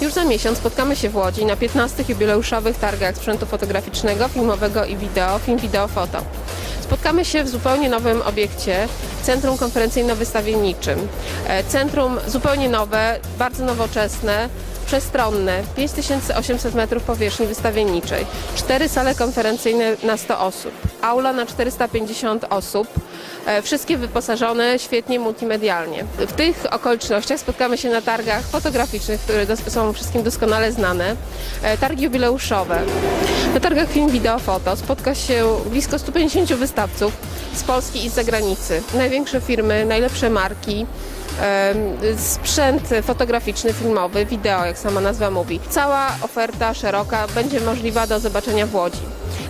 Już za miesiąc spotkamy się w Łodzi na 15 jubileuszowych targach sprzętu fotograficznego, filmowego i wideo, Film Video Foto. Spotkamy się w zupełnie nowym obiekcie, Centrum Konferencyjno-Wystawienniczym. E, Centrum zupełnie nowe, bardzo nowoczesne, przestronne, 5800 metrów powierzchni wystawienniczej, cztery sale konferencyjne na 100 osób, aula na 450 osób, e, wszystkie wyposażone świetnie multimedialnie. W tych okolicznościach spotkamy się na targach fotograficznych, które są wszystkim doskonale znane, e, targi jubileuszowe. Na targach Film Video Foto spotka się blisko 150 wystawców z Polski i z zagranicy. Największe firmy, najlepsze marki, sprzęt fotograficzny, filmowy, wideo, jak sama nazwa mówi. Cała oferta szeroka będzie możliwa do zobaczenia w Łodzi.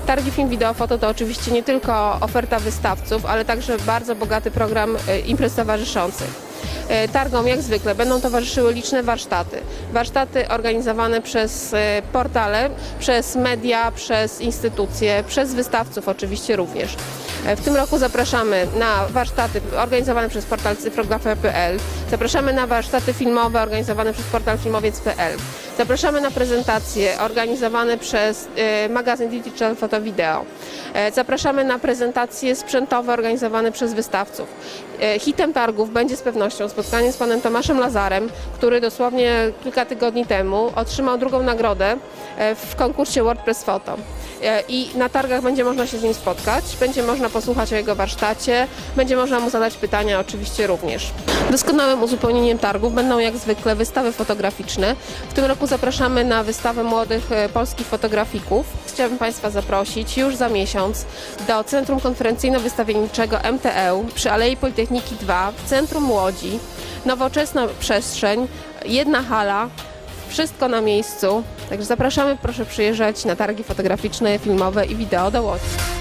Targi Film Video Foto to oczywiście nie tylko oferta wystawców, ale także bardzo bogaty program e, imprez towarzyszących. E, Targom jak zwykle będą towarzyszyły liczne warsztaty. Warsztaty organizowane przez e, portale, przez media, przez instytucje, przez wystawców oczywiście również. E, W tym roku zapraszamy na warsztaty organizowane przez portal cyfrografia.pl, zapraszamy na warsztaty filmowe organizowane przez portal filmowiec.pl, zapraszamy na prezentacje organizowane przez e, magazyn Digital Photo Video, E, zapraszamy na prezentacje sprzętowe organizowane przez wystawców. E, Hitem targów będzie z pewnością spotkanie z panem Tomaszem Lazarem, który dosłownie kilka tygodni temu otrzymał drugą nagrodę e, w konkursie WordPress Photo. I na targach będzie można się z nim spotkać, będzie można posłuchać o jego warsztacie, będzie można mu zadać pytania oczywiście również. Uzupełnieniem targów będą jak zwykle wystawy fotograficzne. W tym roku zapraszamy na wystawę młodych e, polskich fotografików. Chciałabym Państwa zaprosić już za miesiąc do Centrum Konferencyjno-Wystawienniczego MTE przy Alei Politechniki 2 w centrum Łodzi. Nowoczesna przestrzeń, jedna hala, wszystko na miejscu. Także zapraszamy, proszę przyjeżdżać na targi fotograficzne, filmowe i wideo do Łodzi.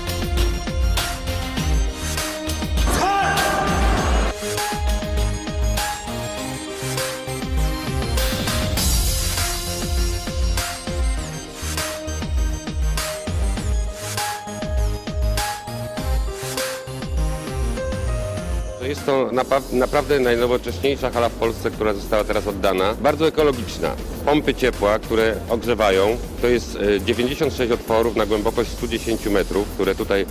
Jest to naprawdę najnowocześniejsza hala w Polsce, która została teraz oddana. Bardzo ekologiczna. Pompy ciepła, które ogrzewają. To jest e, 96 otworów na głębokość 110 metrów, które tutaj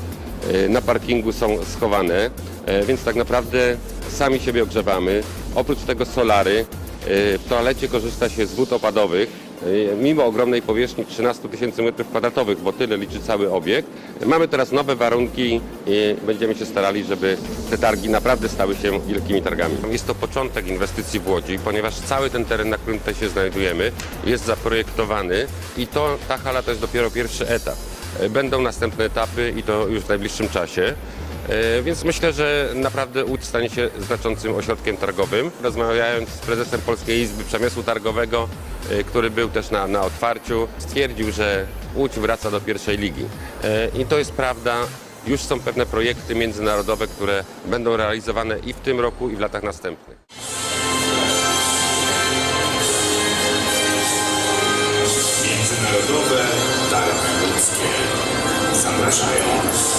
e, na parkingu są schowane. E, Więc tak naprawdę sami siebie ogrzewamy. Oprócz tego solary. E, W toalecie korzysta się z wód opadowych. E, Mimo ogromnej powierzchni 13 tysięcy metrów kwadratowych, bo tyle liczy cały obiekt, mamy teraz nowe warunki i będziemy się starali, żeby te targi naprawdę stały się wielkimi targami. Jest to początek inwestycji w Łodzi, ponieważ cały ten teren, na którym tutaj się znajdujemy, jest zaprojektowany i to, ta hala to jest dopiero pierwszy etap. E, Będą następne etapy i to już w najbliższym czasie. E, Więc myślę, że naprawdę Łódź stanie się znaczącym ośrodkiem targowym. Rozmawiając z prezesem Polskiej Izby Przemysłu Targowego, e, który był też na, na otwarciu, stwierdził, że Łódź wraca do pierwszej ligi. E, I to jest prawda. Już są pewne projekty międzynarodowe, które będą realizowane i w tym roku, i w latach następnych. Międzynarodowe targi ludzkie zapraszają.